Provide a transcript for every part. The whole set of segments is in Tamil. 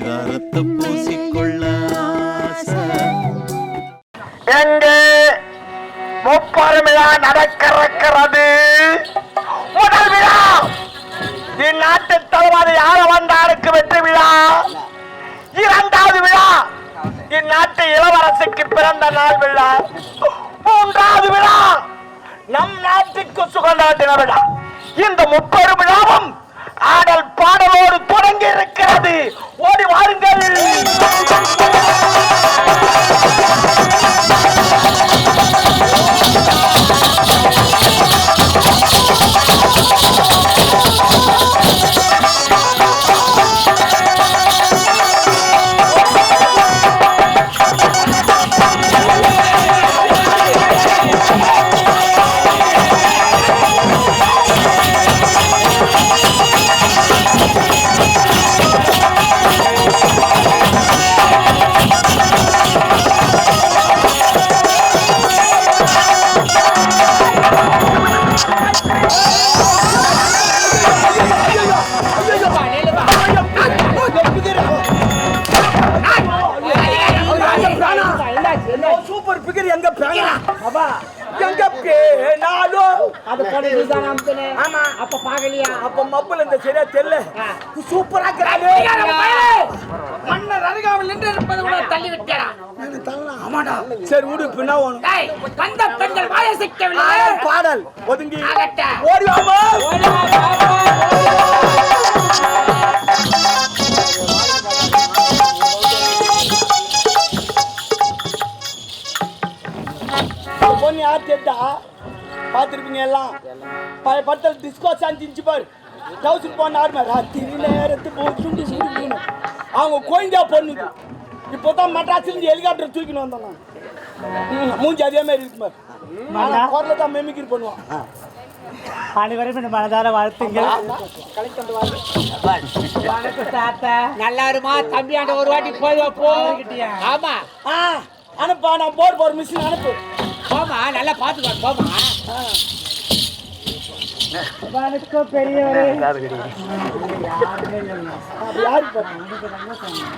பரிதாரத்தை பூசிக்கொள்ள எங்கே விழா நடக்கிறது முதல் விழா! இந்நாட்டு தலைவர் யார வந்தாருக்கு வெற்றி விழா? இரண்டாவது விழா! இந்நாட்டு இளவரசுக்கு பிறந்த நாள் விழா! மூன்றாவது விழா! நம் நாட்டுக்கு தின விழா! இந்த முப்பது விழாவும் ஆடல் பாடலோடு தொடங்கி இருக்கிறது! தள்ளி விட்டேடா ஆமாடா. சரி விடு பின்னா ஒண்ணு டேய், வந்த பெண்கள் வாய சிக்கவில்லை. பாடல். ஒதுங்கி. ஓடி வாமா பொண்ணு யார் தெரிட்டா பார்த்துருப்பீங்க எல்லாம். பழைய படத்தில் டிஸ்கோ சாஞ்சி இருந்துச்சு பாரு. டவுசன் போன ஆடுமா ராத்திரி நேரத்து போட்டு சுண்டு அவங்க கோயிந்தா பொண்ணுது இப்போ தான் மெட்ராஸ்லேருந்து ஹெலிகாப்டர் தூக்கின்னு வந்தாங்க ம், மூஞ்சி அதே மாதிரி இருக்கு ஆனா குரல தான் மெமிக்ரி பண்ணுவான். அனைவரும் இந்த மனதார தாத்தா. நல்லா இருமா? தம்பியாண்ட ஒரு வாட்டி போய் வா, போ. ஆமா. ஆ அனுப்பா நான் போர் போர் மிஷின் அனுப்பு. போமா நல்லா பாத்துக்கோ போமா வணக்கம் பெரியவரே?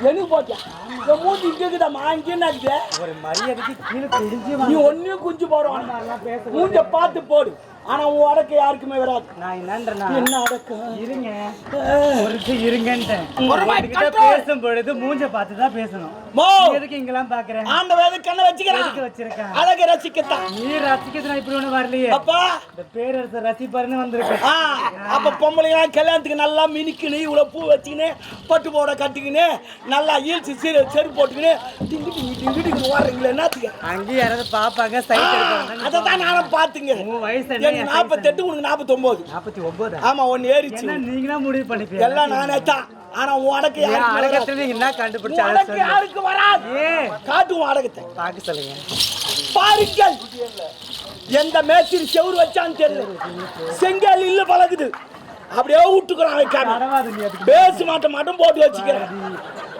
எனக்கு போட்டியா இந்த மூஞ்சி இங்க இருக்குதாம்மா? இங்க என்ன இருக்குது? ஒரு மரியாதைக்கு கீழே குடிஞ்சு நீ ஒன்னும் குஞ்சு போடுவான் மூஞ்ச பார்த்து போடு. ஆனா உன் அடக்க யாருக்குமே வராது. நான் என்னன்றேன்னா என்ன அடக்கம் இருங்க. ஒரு நிமிஷம் இருங்கன்ட்டேன். பேசும் பொழுது மூஞ்ச பார்த்து தான் பேசணும் எதுக்கு இங்கெல்லாம் பாக்குறேன் ஆண்ட வேத கண்ணை வச்சுக்கிறான் வச்சிருக்கேன் அழக ரசிக்கத்தான். நீ ரசிக்கிறது இப்படி ஒண்ணு வரலையே. அப்பா. இந்த பேரரசர் ரசிப்பாருன்னு வந்திருக்கு. ஆ அப்ப பொம்பளைங்க கல்யாணத்துக்கு நல்லா மினிக்குன்னு இவ்வளவு பூ வச்சுக்கின்னு பட்டு போட கட்டிக்கின்னு நல்லா ஈழ்ச்சி சீர செருப்பு போட்டுக்கின்னு டிங்கு டிங்கு டிங்கு டிங்கு வாருங்களே என்னத்துக்கு? அங்கேயும் யாராவது பாப்பாங்க சைட் எடுப்பாங்க அதை தான் நானும் பார்த்துங்க. உன் வயசு எனக்கு நாற்பத்தெட்டு உனக்கு நாற்பத்தொம்போது நாற்பத்தி ஒன்பதா ஆமா ஒன்னு ஏறிச்சு. நீங்களா முடிவு பண்ணிப்பீங்க எல்லாம் நானே தான். ஆனா உன் அடக்கு ஏன் யாருக்கு வராது. அடக்கத்துல நீங்க என்ன கண்டுபிடிச்ச உன் அதை அடக்கு சொல்லு. யாருக்கு வராது? ஏன் காட்டு உன் அடக்கத்தை. பாக்க சொல்லுங்க. பாருங்கள். எந்த மேய்ச்சிரி செவுரு வச்சான்னு தெரியல. செங்கல் இல்ல பழகுது. அப்படியே விட்டுக்கிறான் பேச மாட்ட மட்டும் போட்டு வச்சுக்கிறேன்.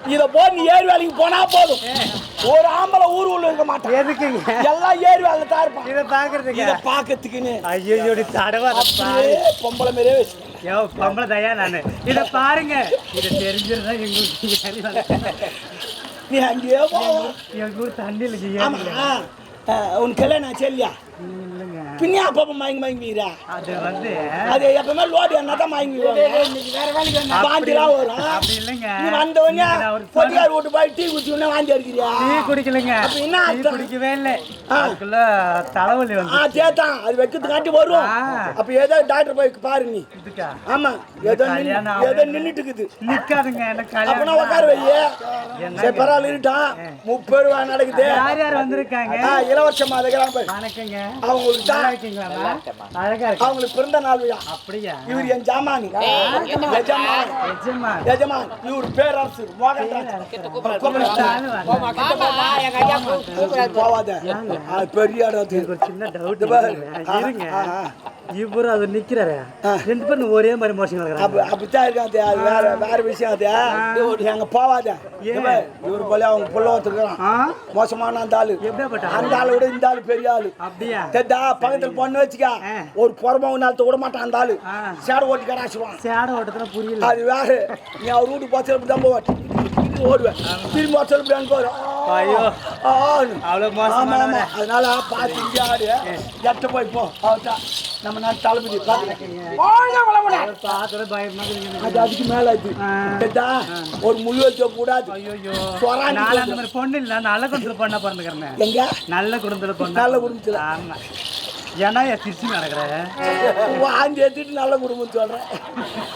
இத போ நீ ஏரி வேலைக்கு போனா போதும். ஒரு ஆம்பளை ஊர் உள்ள இருக்க மாட்டான். எதுக்குங்க? எல்லாம் ஏரி வேலை தான் இருப்பான். இத பாக்குறதுக்கு இத பாக்கிறதுக்குன்னு ஐயோ அப்படியே பொம்பளை மாதிரியே வச்சு யோ பொம்பளை தயா நானு. இத பாருங்க. இத தெரிஞ்சிருந்தா எங்களுக்கு நீ அங்கேயே போவோம் எங்க ஊர் தண்ணி இல்லைங்க ஆமா ஆ, உன் கல்யாணம் ஆச்சு இல்லையா? இல்லைங்க பின்ன அப்பப்ப மயங்கி மயங்கிக்கிறா அது வந்து. அது எப்பவுமே லோடு என்ன தான் மயங்கிடுவாங்க வாந்திலாம் வரும். அப்படி இல்லைங்க. நீ வந்தவொடனே பொட்டியார் வீட்டு போய் டீ குடிச்சு உடனே வாந்தி அடிக்கிறியா டீ குடிக்கலைங்க. அப்ப என்ன? குடிக்கவே இல்லை. ஆ. அதுக்குள்ள தலைவலி ஆ வந்து சேத்தான். அது வைக்கிறதுக்காட்டி வரும். ஆ. அப்ப ஏதோ டாக்டர் போய் பாரு நீ. ஆமா. ஏதோ ஏதோ. நின்னுட்டு இருக்குது நிக்காதுங்க. எனக்கு அப்பனா உட்கார வையே? சரி பரவாயில்ல இருட்டான் முப்பது ரூபா நடக்குது. யார் யார் வந்திருக்காங்க? ஆ, பாரு வணக்கங்க. அவங்களுக்கு இருக்கீங்களா அழகா இருக்கு அவங்களுக்கு பிறந்த நாள் விழா. அப்படியா? இவர் என் ஜாமான். எஜமான். நிஜமா எஜமான். இவர் பேரரசு. மோகன்ராஜ் போவாத ஆ, பெரிய சின்ன டவுட். இருங்க. இவரு அது நிக்கிறாரு. ரெண்டு பேரும் ஒரே மாதிரி அப்ப அப்படித்தான் இருக்காது அது வேற வேற விஷயம் அது. எங்க போவாத. இவர் போல அவங்க புள்ள ஒருத்தருக்கான். ஆ? மோசமான அந்த ஆளு. அந்த ஆளை விட இந்த ஆளு பெரிய ஆளு. அப்படியா? தெரிதா? பக்கத்துல பொண்ணு வச்சுக்க. ஒரு புறமாவு நாளத்தை விட மாட்டான் அந்த ஆளு. சேட ஓட்டி கடாசுவான் சேட ஓட்டத்துல புரியல. அது வேற. நீ அவர் வீட்டு போச்சு அப்படி தான் போவாட்டி திரும்பி ஓடுவேன் திரும்பி சொல்லி அங்கே வரும். ஐயோ. ஆமா. மோசமானவரே. அதனால பார்த்து இங்கே ஆடு. எட்ட போய் போ. அவ்வளோதான் நம்ம நாட்டு தளபதி அதை அதுக்கு மேல ஒரு வைக்க கூடாது. நான் பொண்ணு இல்ல. நல்ல குடும்பத்துல பொண்ணா பிறந்துக்கிறேன். எங்க? நல்ல குடும்பத்துல பொண்ணு. நல்ல குடும்பத்துல. ஆமா. ஏன்னா திருச்சி நடக்கிறேன் வாங்கி எடுத்துட்டு நல்ல குடும்பம் சொல்றேன்.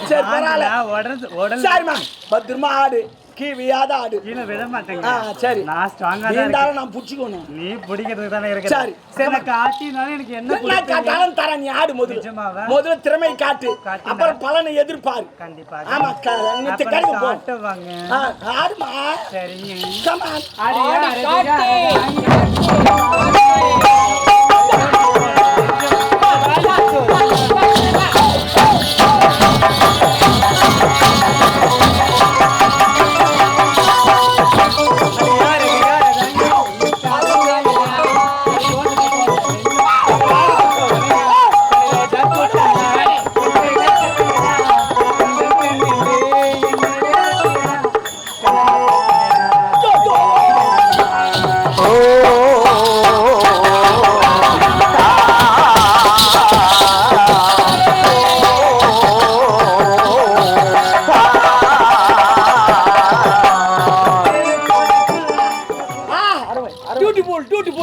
சரி பரவாயில்ல. உடல் உடல் சரிம்மா பத்திரமா ஆடு. கீவியாத ஆடு கீழே விட ஆ மாட்டேங்க சரி நான் ஸ்ட்ராங்கா நீ தான் இருக்கேன் இருந்தாலும் நான் பிடிச்சிக்கணும் நீ பிடிக்கிறதுக்கு தானே இருக்க சரி. சரி நான் காட்டினாலும் எனக்கு என்ன நான் பிடிக்கும் காட்டாலும் தரேன் நீ ஆடு முதல்ல நிஜமாவா? முதல்ல திறமை காட்டு? அப்புறம் பலனை எதிர்பாரு கண்டிப்பா ஆமா க- நித்து அப்ப கடைக்கு போ காட்டுவாங்க ஆ, ஆடுமா சரிங்க Come on. அடியா, காட்டு.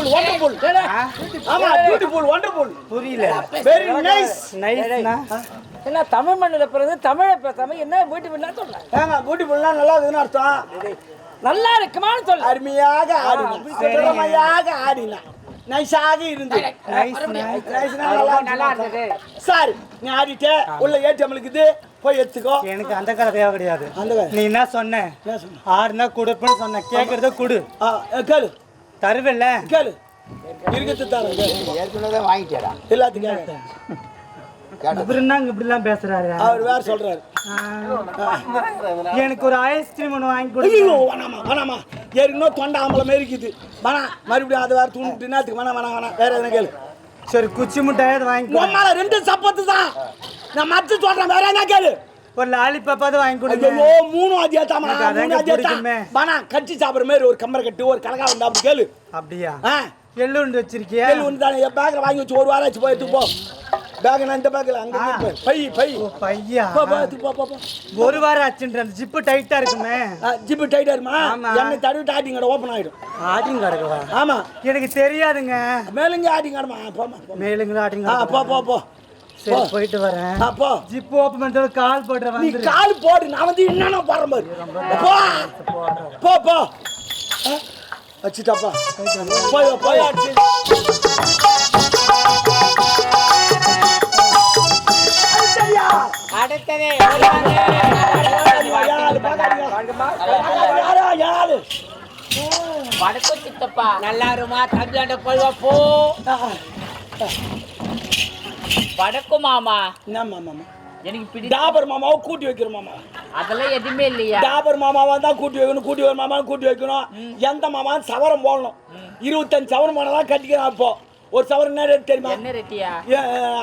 பியூட்டிஃபுல் வண்டர்ஃபுல் ஆமா பியூட்டிஃபுல் வண்டர்ஃபுல் புரியல. வெரி நைஸ் நைஸ்னா என்ன தமிழ் மண்ணில் பிறகு தமிழை பேசாம என்ன வீட்டுலாம் சொல்றேன் ஏங்க பியூட்டிஃபுல்லா நல்லா இருக்குதுன்னு அர்த்தம். நல்லா இருக்குமான்னு சொல்ல. அருமையாக ஆடினா. திறமையாக ஆடினா. நைஸாக இருந்து சரி நீ ஆடிட்டே உள்ள ஏடிஎம்லுக்கு இது போய் எடுத்துக்கோ. எனக்கு அந்த கதை தேவை கிடையாது. நீ என்ன சொன்ன? ஆடுனா கொடுப்பேன்னு சொன்ன. கேட்கறத கொடு. கேளு. தருவில்ல கேளு. இருக்கிறது தரேன். கேளு ஏற்கனவே வாங்கிட்டியாடா. எல்லாத்துக்கும் கேளு. இவரு என்னங்க இப்படி எல்லாம் பேசுறாரு? அவர் வேற சொல்றாரு. எனக்கு ஒரு ஐஸ்கிரீம் ஒன்று வாங்கி கொடு ஐயோ வேணாமா வேணாமா. ஏற்கனவே தொண்டை ஆம்பளை மாரி இருக்குது. வேணாம் மறுபடியும் அதை வேற தூண்டிட்டு என்னத்துக்கு வேணாம் வேணாம் வேணாம் வேற எதுனா கேளு. சரி குச்சி முட்டாயாவது வாங்கி உம்மால ரெண்டு சப்பத்து தான். நான் மத்து சொல்றேன். வேற என்ன கேளு. ஒரு லாலிபாப்பாவது வாங்கி கொடுங்க. ஐயோ மூணு அதே தாமா எனக்கு அதாங்க மூணு அதே பிடிக்குமே. தான் வேணாம் கச்சி சாப்பிடுற மாதிரி ஒரு கம்பரை கட்டு ஒரு கலகா வந்தா அப்படி கேளு. அப்படியா? ஆ. எள்ளுண்டு வச்சிருக்கியா? கேளு ஒன்று தானே என் பேக்கில் வாங்கி வச்சு ஒரு வாரம் ஆச்சு போய் எடுத்து போ. பேக் நான் இந்த பேக்கில் அங்கே. Bye bye. ஓ, பையா? போ போ போ போ ஒரு வாரம் ஆச்சுன்ற அந்த ஜிப்பு டைட்டா இருக்குமே. ஜிப்பு டைட்டா இருமா ஆமா. எண்ணெய் தடவி ஆட்டிங்கட ஓப்பன் ஆயிடும். ஆட்டிங் கிடக்குவா ஆமா. எனக்கு தெரியாதுங்க. மேலுங்க ஆட்டிங்கடமா போமா போ. மேலுங்க ஆட்டிங் ஆ போ போ போ. சரி போயிட்டு வரேன். ஆ போ. ஜிப்பு ஓப்பன் பண்ணிட்டு கால் போடுற நீ கால் போடு நான் வந்து என்னென்ன போடுற மாதிரி போ. போ போ வச்சுட்டாப்பா. போய் போய் அடுத்தது வடக்கு சித்தப்பா. நல்லா இருமா தம்பியாண்ட போய் போ. வடக்கு மாமா. என்ன மாமா? எனக்கு பிடி டாபர் மாமாவை கூட்டி வைக்கிற மாமா. அதெல்லாம் எதுவுமே இல்லையா? டாபர் மாமாவா தான் கூட்டி வைக்கணும் கூட்டி ஒரு மாமா கூட்டி வைக்கணும். எந்த மாமா சவரம் போடணும். இருபத்தஞ்சு சவரம் போனா தான் கட்டிக்கிறான் இப்போ ஒரு சவரம் என்ன ரேட் தெரியுமா? என்ன ரெட்டியா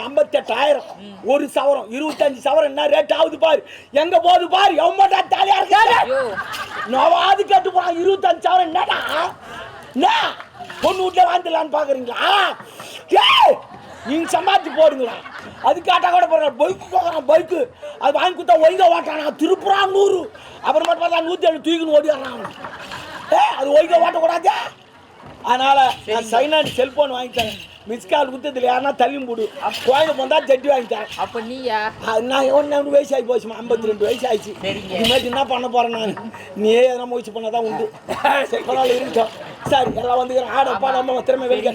ஐம்பத்தெட்டாயிரம். ஒரு சவரம் இருபத்தஞ்சு சவரம் என்ன ரேட் ஆகுது பாரு. எங்க போகுது பாரு? எவ்வளோ தாலியா இருக்காரு நோவாது கேட்டு போறான் இருபத்தஞ்சு சவரம் என்னடா? என்ன? பொண்ணு வீட்டுல வாழ்ந்துலான்னு பாக்குறீங்களா? ஏய்! நீங்க சம்பாதிச்சு போடுங்களா அது கேட்டா கூட போறான் பைக்கு போகிறான் பைக்கு. அது வாங்கி கொடுத்தா ஒழுங்கா ஓட்டானா திருப்புறான் நூறு. அப்புறம் மட்டும் பார்த்தா நூத்தி ஏழு தூக்கின்னு ஓடிடுறான் அவன். ஏய் அது ஒழுங்கா ஓட்டக்கூடாது அதனால நான் சைனாடி செல்போன் வாங்கி தரேன் மிஸ் கால் குத்ததுல யாருன்னா தள்ளி போடு. குழந்தை போந்தா ஜட்டி வாங்கி தரேன் அப்ப நீயா? நான் ஒன்று வயசு ஆகி போச்சுமா. ஐம்பத்தி ரெண்டு வயசு ஆயிடுச்சு. இனிமேட்டு என்ன பண்ண போறேன் நான்? நீயே எதனா முயற்சி பண்ணாதான் உண்டு. சரி. பரவாயில்ல இருக்கட்டும். சரி எல்லாம் வந்துக்கிறேன். ஆட பாடாம திறமை வெளிக்க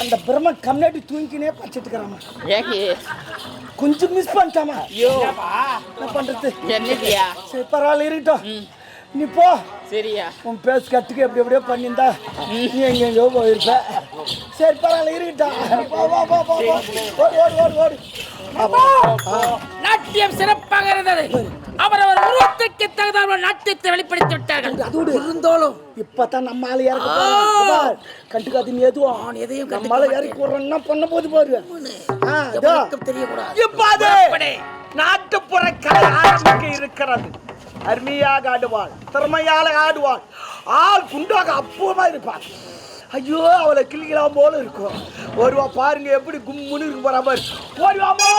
அந்த பிரம்ம கம்னாடி தூங்கினே படிச்சுட்டுக்கிறாமா ஏகி. கொஞ்சம் மிஸ் பண்ணிட்டாமா ஐயோ என்ன பண்றது? என்னதியா சரி பரவாயில்ல இருக்கட்டும் நீ போ. சரியா. உன் பேஸ் கட்டுக்கு எப்படி எப்படியோ பண்ணியிருந்தா நீ எங்கெங்கயோ போயிருப்ப. சரி பரவாயில்ல இருக்கட்டும் போ வா போ போ போ. ஓடு ஓடு ஓடு ஓடு. நாட்டியம் சிறப்பாக இருந்தது. அவரவர் உருவத்துக்கு தகுந்த நாட்டியத்தை வெளிப்படுத்தி விட்டார்கள். அதோடு இருந்தாலும் இப்பதான் நம்ம ஆளு இறக்க போறோம். கண்டுக்காது நீ எதுவும். எதையும் நம்ம ஆளு இறக்கி விடுறோம்னா பண்ண போது பாரு. ஆ, இதோ. தெரியக்கூடாது. இப்ப நாட்டுப்புற கலை ஆரம்பிக்க இருக்கிறது. அருமையாக ஆடுவாள். திறமையால ஆடுவாள். ஆள் குண்டாக அப்புறமா இருப்பாள். ஐயோ அவளை கிளிக்கலாம் போல இருக்கும் ஒருவா பாருங்க எப்படி கும்முன்னு இருக்கு போற மாதிரி வருவாமா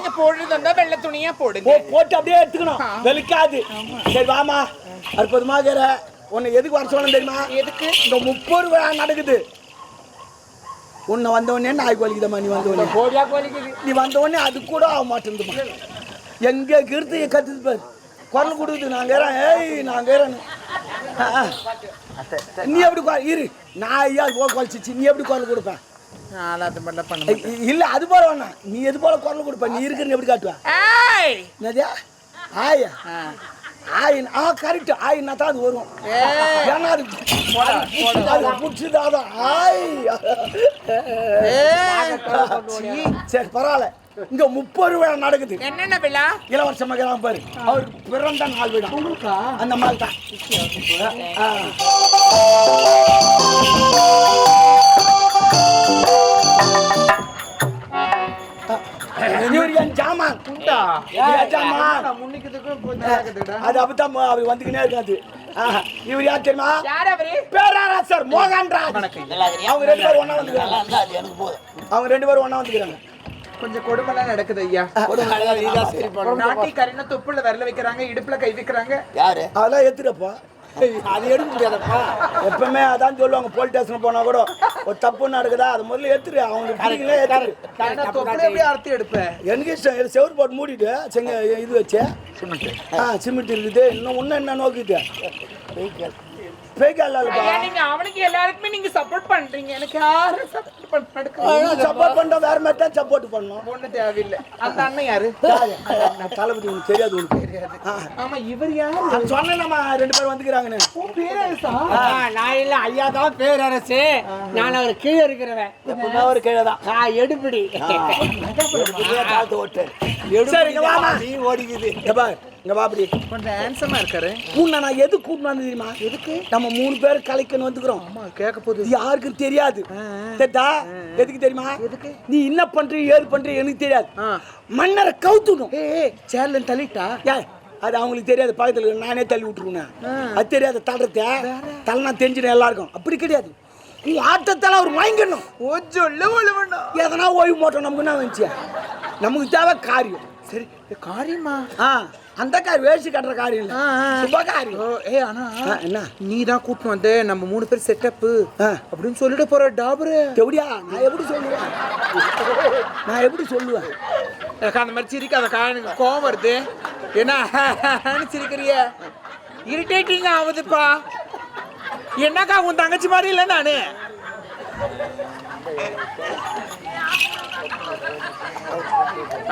வெளுக்கும் பொழுது வெள்ள துணியா போடுங்க. போட்டு அப்படியே எடுத்துக்கணும். வெளுக்காது. சரி வாமா. அற்புதமாக இருக்கிற. உன்னை எதுக்கு வர சொல்லணும் தெரியுமா? எதுக்கு? இந்த முப்பது விழா நடக்குது. உன்னை வந்த உடனே நாய்க்கு வலிக்குதம்மா நீ வந்த உடனே. கோடியா கோலிக்குது நீ வந்த உடனே அது கூட ஆக மாட்டேங்குதுமா எங்க கீர்த்தி கத்துது பாரு. குரல் கொடுக்குது நாங்க ஏறேன் ஏய் நாங்க ஏறேன் நீ எப்படி இரு. நான் ஐயா போ குறைச்சிச்சு நீ எப்படி குரல் கொடுப்பேன் நான் அது பண்ண இல்ல அது போல வேணாம் நீ எது போல குரல் கொடுப்ப? நீ இருக்கிறன்னு எப்படி காட்டுவ? ஏய்! என்னதியா ஆயா? ஆயின் ஆ கரெக்ட். ஆயின்னா தான் அது வரும். ஏன்னா அது அது பிடிச்சதாதான் ஆய்! சரி பரவாயில்ல. இங்க முப்பது விழா நடக்குது. என்னென்ன விழா? இளவரச மகளாம் பாரு. அவருக்கு பிறந்த நாள் விழா. அந்த மாதிரி தான். இவர் என் ஜாமான் என் ஜாமான் அது அப்படித்தான் மோ- அவர் வந்துக்கினே இருக்காது ஆஹா. இவர் யார் தெரியுமா யார் அவரு பேராரசர் மோகன்ராஜ் அவங்க ரெண்டு பேரும் ஒண்ணா வந்துக்கிறாங்க அவங்க ரெண்டு பேரும் ஒண்ணா வந்துக்கிறாங்க கொஞ்சம் கொடுமைலாம் நடக்குது ஐயா நாட்டி கரின தொப்புல விரல வைக்கிறாங்க இடுப்புல கை வைக்கிறாங்க. அதெல்லாம் எடுத்துட்டப்பா அது எடுக்க முடியாதப்பா. எப்பவுமே அதான் சொல்லுவாங்க போலீஸ் ஸ்டேஷன் போனா கூட ஒரு தப்பு நடக்குதா அது முதல்ல எடுத்துரு. அவங்களுக்கு பிடிக்கல எப்படி அறுத்து எடுப்பேன் எனக்கு இஷ்டம் செவுறு போட்டு மூடிட்டு செங்க இது வச்சு. ஆ சிமெண்ட் இருக்குது இன்னும் இன்னும் என்ன ஐயா, நீங்க அவனுக்கு எல்லாருக்குமே நீங்க சப்போர்ட் பண்றீங்க. எனக்கு யாரும் சப்போர்ட் பண்ண சப்போர்ட் பண்ணா வேற மாதிரி தான் சப்போர்ட் பண்ணணும் ஒண்ணு தேவையில்லை. அந்த அண்ணன் யாரு? நான் தளபதி உனக்கு தெரியாது உனக்கு. ஆ. ஆமா இவர் யாரு? நான் சொன்னேன்மா ரெண்டு பேரும் வந்துக்கிறாங்கன்னு. பேரரசா? நான் இல்ல ஐயா தான் பேரரசு. நான் அவர் கீழே இருக்கிறவன். எப்பவுமே ஒரு கீழே தான். நான் எடுபிடி. இங்க வாமா. நீ ஓடிக்குது. இங்க அப்படி. கொஞ்சம் ஹேண்ட்ஸமா இருக்காரு. உன்னை நான் எது கூப்பிட்டு வந்து தெரியுமா? எதுக்கு? நம்ம மூணு பேர் கலைக்கணும் வந்துக்கிறோம். ஆமா கேட்க போகுது. யாருக்கும் தெரியாது. தெரியுதா எதுக்கு தெரியுமா? எதுக்கு? நீ என்ன பண்ற ஏது பண்ற எனக்கு தெரியாது. மன்னரை கவுத்துணும் ஏய் சேர்ல தள்ளிட்டா? அது அவங்களுக்கு தெரியாது. பக்கத்துல. நானே தள்ளி விட்டுருவேன். அது தெரியாது தள்ளுறத. தள்ளனா தெரிஞ்சிடும் எல்லாருக்கும். அப்படி கிடையாது. நீ ஆட்டத்தால அவர் ஒழுவண்ணா எதனா ஓய்வு மாட்டோம் நமக்கு என்ன வந்துச்சு? நமக்கு தேவை காரியம். சரி ஏ, காரியமா? ஆ. அந்த காரியம் வேஷ்டி கட்டுற காரியம் இல்ல. சுப ஓ ஏ ஆனா என்ன? நீ தான் கூட்டிட்டு வந்து நம்ம மூணு பேர் செட்டப்பு ஆ. அப்படின்னு சொல்லிட்டு போற டாபரு. எப்படியா நான் எப்படி சொல்லுவேன்? நான் எப்படி சொல்லுவேன்? எனக்கு அந்த மாதிரி சிரிக்காதக்கா எனக்கு கோவம் வருது. என்ன? சிரிக்கிறிய? இரிட்டேட்டிங் ஆகுதுப்பா. என்னக்கா உன் தங்கச்சி மாதிரி இல்லை நானு.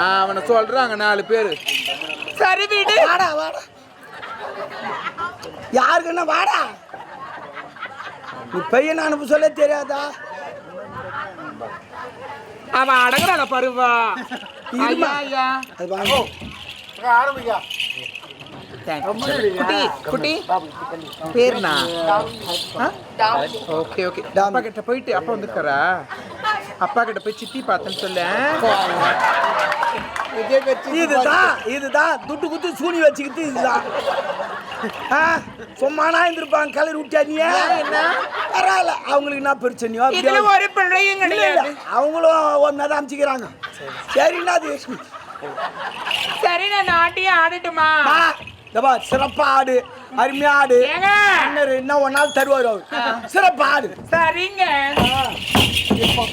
அவனை சொல்றாங்க நாலு பேரு. சரி வீடு. வாடா வாடா. யாருக்கு என்ன வாடா. நீ பையன் அனுப்ப சொல்ல தெரியாதா? அவன் அடங்குறான பருவா. வாங்க. குட்டி குட்டி. பேருனா? Okay okay. அப்பா கிட்ட போயிட்டு அப்பா வந்துருக்காரா? அப்பா கிட்ட போய் சித்தி பார்த்தேன்னு சொல்ல இதுதான் இதுதான். துட்டு குத்து சூனி வச்சுக்கிட்டு இதுதான். சும்மானா இருந்திருப்பாங்க கலர் என்ன? பரவாயில்ல. அவங்களுக்கு என்ன பிரச்சனையோ ஒரு பிள்ளையும் கிடையாது. அவங்களும் ஒன்னா தான் அமைச்சிக்கிறாங்க. சரிண்ணா அது? சரி நான் நாட்டியே ஆடட்டுமா? பார், சிறப்பா ஆடு. அருமையா ஆடு. என்ன ஒரு நாள் தருவார் அவர். சிறப்பா ஆடு. சரிங்க. இப்ப